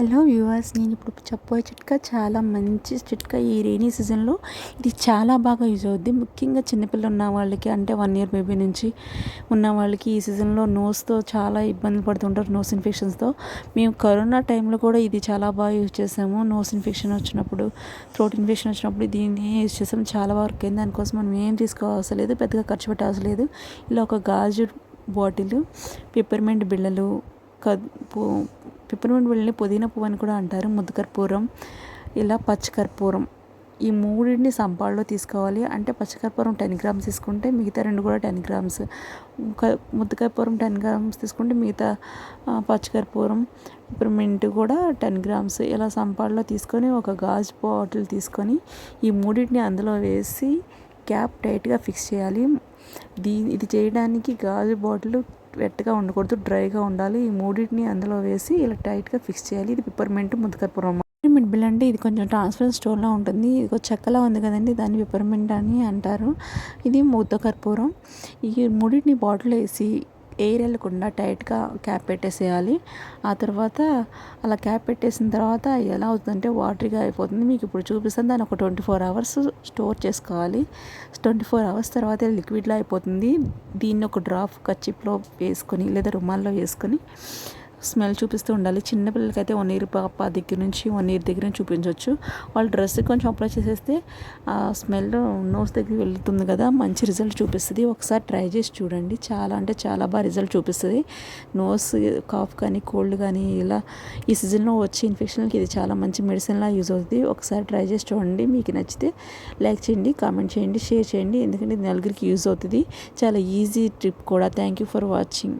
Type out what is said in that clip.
Hello viewers నేను ఇప్పుడు చెప్పబోయే చిట్కా చాలా మంచి చిట్కా ఈ రైనీ సీజన్లో. ఇది చాలా బాగా యూజ్ అవుద్ది. ముఖ్యంగా చిన్నపిల్లలు ఉన్న వాళ్ళకి అంటే వన్ ఇయర్ బేబీ నుంచి ఉన్న వాళ్ళకి ఈ సీజన్లో నోస్తో చాలా ఇబ్బందులు పడుతుంటారు నోస్ ఇన్ఫెక్షన్స్తో. మేము కరోనా టైంలో కూడా ఇది చాలా బాగా యూజ్ చేసాము. నోస్ ఇన్ఫెక్షన్ వచ్చినప్పుడు థ్రోట్ ఇన్ఫెక్షన్ వచ్చినప్పుడు దీన్ని యూజ్ చేసాము. చాలా వరకు అయింది దానికోసం మనం ఏం తీసుకోవాల్సిన లేదు పెద్దగా ఖర్చు పెట్టవలసిన లేదు. ఇలా ఒక గాజు బాటిల్ పెప్పర్మెంట్ బిళ్ళలు కప్పు పిప్పర్మెంట్ వెళ్ళి పుదీనా పువ్వు అని కూడా అంటారు ముద్దకర్పూరం ఇలా పచ్చికర్పూరం ఈ మూడింటిని సంపాడులో తీసుకోవాలి. అంటే పచ్చకర్పూరం టెన్ గ్రామ్స్ తీసుకుంటే మిగతా రెండు కూడా టెన్ గ్రామ్స్. ముద్దకర్పూరం టెన్ గ్రామ్స్ తీసుకుంటే మిగతా పచ్చికర్పూరం పిప్పర్మెంట్ కూడా టెన్ గ్రామ్స్. ఇలా సంపాడులో తీసుకొని ఒక గాజు బాటిల్ తీసుకొని ఈ మూడింటిని అందులో వేసి క్యాప్ టైట్గా ఫిక్స్ చేయాలి. దీ ఇది చేయడానికి గాజు బాటిల్ వెట్టగా ఉండకూడదు డ్రైగా ఉండాలి. ఈ మూడింటిని అందులో వేసి ఇలా టైట్గా ఫిక్స్ చేయాలి. ఇది పిప్పర్మెంట్ ముద్దకర్పూరం పిప్పర్మెంట్ బిల్ అంటే ఇది కొంచెం ట్రాన్స్పరెంట్ స్టోన్లా ఉంటుంది. ఇది ఒక చెక్కలా ఉంది కదండి దాన్ని పిప్పర్మెంట్ అని అంటారు. ఇది ముద్ద కర్పూరం ఈ మూడింటిని బాటిల్ వేసి ఎయిర్ వెళ్ళకుండా టైట్గా క్యాప్ పెట్టేసేయాలి. ఆ తర్వాత అలా క్యాప్ పెట్టేసిన తర్వాత ఎలా అవుతుందంటే వాటరీగా అయిపోతుంది. మీకు ఇప్పుడు చూపిస్తాను. దాన్ని ఒక ట్వంటీ ఫోర్ అవర్స్ స్టోర్ చేసుకోవాలి. ట్వంటీ ఫోర్ అవర్స్ తర్వాత లిక్విడ్లో అయిపోతుంది. దీన్ని ఒక డ్రాప్ కచ్చిప్లో వేసుకొని లేదా రుమాల్లో వేసుకొని స్మెల్ చూపిస్తూ ఉండాలి. చిన్నపిల్లలకైతే వన్ ఇయర్ పాప దగ్గర నుంచి వన్ ఇయర్ దగ్గర నుంచి చూపించవచ్చు వాళ్ళ డ్రెస్ కొంచెం అప్లై చేసేస్తే ఆ స్మెల్ నోస్ దగ్గర వెళ్తుంది కదా మంచి రిజల్ట్ చూపిస్తుంది. ఒకసారి ట్రై చేసి చూడండి. చాలా అంటే చాలా బాగా రిజల్ట్ చూపిస్తుంది. నోస్ కాఫ్ కానీ కోల్డ్ కానీ ఇలా ఈ సీజన్లో వచ్చే ఇన్ఫెక్షన్కి ఇది చాలా మంచి మెడిసిన్లా యూజ్ అవుతుంది. ఒకసారి ట్రై చేసి చూడండి. మీకు నచ్చితే లైక్ చేయండి కామెంట్ చేయండి షేర్ చేయండి. ఎందుకంటే ఇది నలుగురికి యూజ్ అవుతుంది. చాలా ఈజీ ట్రిప్ కూడా. Thank you for watching